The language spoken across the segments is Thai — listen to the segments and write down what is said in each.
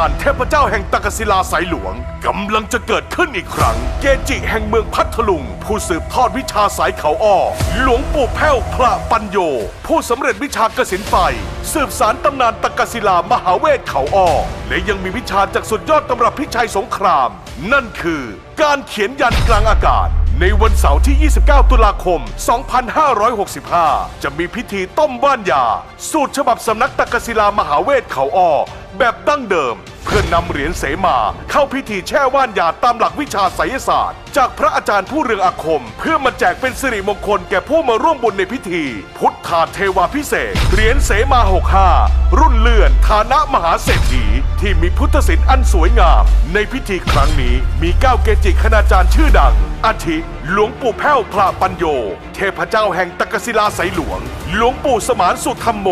ารย์เทพเจ้าแห่งตะกศิลาสายหลวงกำลังจะเกิดขึ้นอีกครั้ง เกจิแห่งเมืองพัทลุง ผู้สืบทอดวิชาสายเขาอ้อ หลวงปู่แพ้วพระปัญโย ผู้สำเร็จวิชากสินไฟ สืบสารตำนานตะกศิลามหาเวทเขาอ้อ และยังมีวิชาจากสุดยอดตำรับพิชัยสงคราม นั่นคือ การเขียนยันกลางอากาศในวันเสาร์ที่ 29 ตุลาคม 2565 จะมีพิธีต้มว่านยา สูตรฉบับสำนักตะกศิลามหาเวทเขาอ้อ แบบดั้งเดิม เพื่อนนำเหรียญเสมาเข้าพิธีแช่ว่านยาตามหลักวิชาไสยศาสตร์ จากพระอาจารย์ผู้เรืองอาคม เพื่อมาแจกเป็นสิริมงคลแก่ผู้มาร่วมบุญในพิธี พุทธาเทวาพิเศษเหรียญเสมา 65 รุ่นเลื่อนฐานะมหาเศรษฐีที่มีพุทธศิลป์อันสวยงาม ในพิธีครั้งนี้มีเก้าเกจิคณาจารย์ชื่อดัง อาทิหลวงปู่แพ้วพระปัญโย เทพเจ้าแห่งตะกศิลาไสหลวง หลวงปู่สมานสุธรรมโม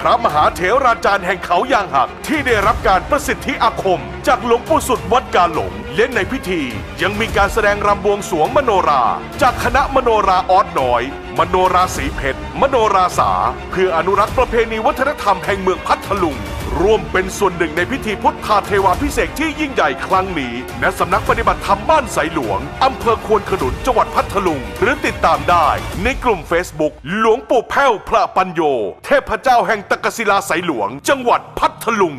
พระมหาเถราจารย์แห่งเขายางหัก ที่ได้รับการประสิทธิอาคม จากหลวงปู่สุดวัดกาหลงและในพิธี ยังมีการแสดงรำบวงสวงมโนรา จากคณะมโนราออดน้อย มโนราสีเพชร มโนราสา เพื่ออนุรักษ์ประเพณีวัฒนธรรมแห่งเมืองพัทลุง ร่วมเป็นส่วนหนึ่งในพิธีพุทธาเทวาพิเศษที่ยิ่งใหญ่ครั้งนี้ณสำนักปฏิบัติธรรมบ้านสายหลวง อำเภอควนขนุนจังหวัดพัทลุง หรือติดตามได้ ในกลุ่ม Facebook หลวงปู่แพ้วพระปัญโย เทพเจ้าแห่งตะกศิลาสายหลวง จังหวัดพัทลุง